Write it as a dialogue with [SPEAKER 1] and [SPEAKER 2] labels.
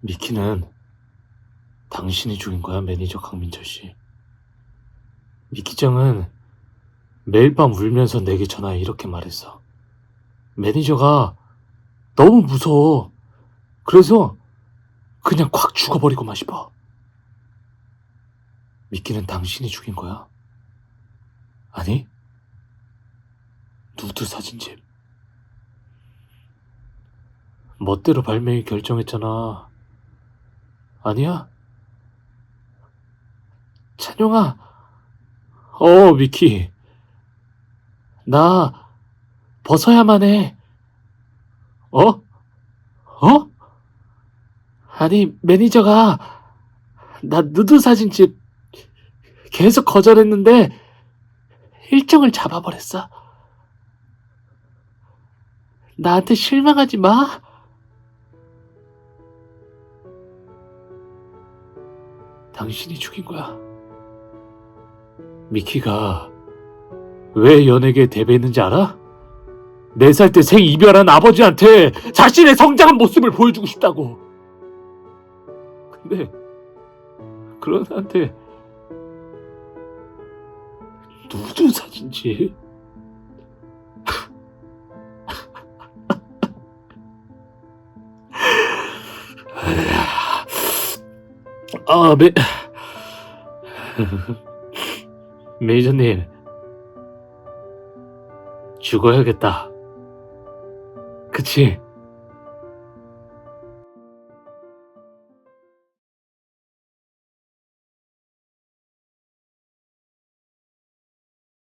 [SPEAKER 1] 미키는 당신이 죽인 거야, 매니저 강민철 씨. 미키짱은 매일 밤 울면서 내게 전화해 이렇게 말했어. 매니저가 너무 무서워. 그래서 그냥 콱 죽어버리고만 싶어. 미키는 당신이 죽인 거야. 아니? 누드 사진집. 멋대로 발매일 결정했잖아. 아니야? 찬용아. 어, 미키. 나 벗어야만 해. 어? 어? 아니, 매니저가 나 누드 사진집 계속 거절했는데 일정을 잡아버렸어. 나한테 실망하지 마. 당신이 죽인 거야. 미키가 왜 연예계에 데뷔했는지 알아? 네 살 때 생 이별한 아버지한테 자신의 성장한 모습을 보여주고 싶다고. 근데 그런 나한테 누드 사진지? 아, 매... 매니저님, 죽어야겠다. 그치?